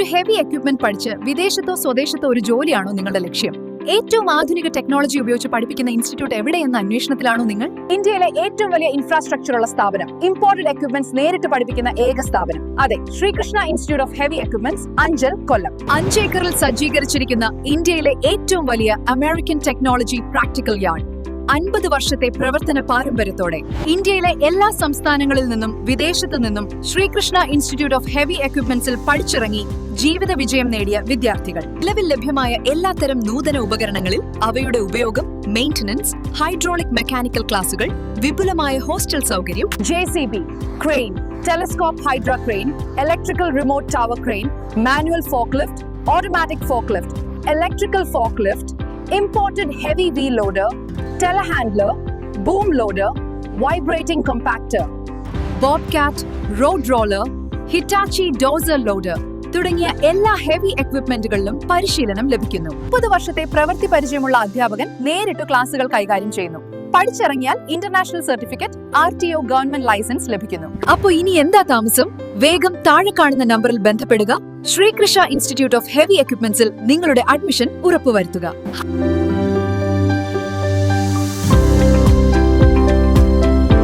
ഒരു heavy equipment പഠിച്ച് വിദേശത്തോ സ്വദേശത്തോ ഒരു ജോലിയാണോ നിങ്ങളുടെ ലക്ഷ്യം? ഏറ്റവും ആധുനിക ടെക്നോളജി ഉപയോഗിച്ച് പഠിപ്പിക്കുന്ന ഇൻസ്റ്റിറ്റ്യൂട്ട് എവിടെയെന്ന അന്വേഷണത്തിലാണോ നിങ്ങൾ? ഇന്ത്യയിലെ ഏറ്റവും വലിയ ഇൻഫ്രാസ്ട്രക്ചർ ഉള്ള സ്ഥാപനം ഇമ്പോർട്ടഡ് എക്യുപ്മെന്റ്സ് നേരിട്ട് പഠിപ്പിക്കുന്ന ഏക സ്ഥാപനം. അതെ Sreekrishna institute of heavy equipments Anchal Kollam. അഞ്ചേക്കറിൽ സജ്ജീകരിച്ചിരിക്കുന്ന ഇന്ത്യയിലെ ഏറ്റവും വലിയ അമേരിക്കൻ ടെക്നോളജി പ്രാക്ടിക്കൽ യാർഡ് അൻപത് വർഷത്തെ പ്രവർത്തന പാരമ്പര്യത്തോടെ ഇന്ത്യയിലെ എല്ലാ സംസ്ഥാനങ്ങളിൽ നിന്നും വിദേശത്തു നിന്നും ശ്രീകൃഷ്ണ ഇൻസ്റ്റിറ്റ്യൂട്ട് ഓഫ് ഹെവി എക്യുപ്മെന്റ്സിൽ പഠിച്ചിറങ്ങി ജീവിത വിജയം നേടിയ വിദ്യാർത്ഥികൾ. നിലവിൽ ലഭ്യമായ എല്ലാത്തരം നൂതന ഉപകരണങ്ങളിൽ അവയുടെ ഉപയോഗം മെയിന്റനൻസ് ഹൈഡ്രോളിക് മെക്കാനിക്കൽ ക്ലാസുകൾ വിപുലമായ ഹോസ്റ്റൽ സൗകര്യം J C B crane telescope hydra crane electrical remote tower crane manual fork lift automatic fork lift electrical fork lift imported heavy wheel loader telehandler boom loader vibrating compactor bobcat road roller Hitachi dozer loader തുടങ്ങിയ എല്ലാ heavy എക്വിപ്മെന്റുകളിലും പരിശീലനം ലഭിക്കുന്നു. മുപ്പത് വർഷത്തെ പ്രവൃത്തി പരിചയമുള്ള അധ്യാപകൻ നേരിട്ട് ക്ലാസുകൾ കൈകാര്യം ചെയ്യുന്നു. പഠിച്ചിറങ്ങിയാൽ international certificate R T O government license ലഭിക്കുന്നു. അപ്പോൾ ഇനി എന്താ താമസം? വേഗം താഴെ കാണുന്ന നമ്പറിൽ ബന്ധപ്പെടുക. ശ്രീകൃഷ്ണ ഇൻസ്റ്റിറ്റ്യൂട്ട് ഓഫ് ഹെവി എക്യുപ്മെന്റ്സിൽ നിങ്ങളുടെ അഡ്മിഷൻ ഉറപ്പുവരുത്തുക.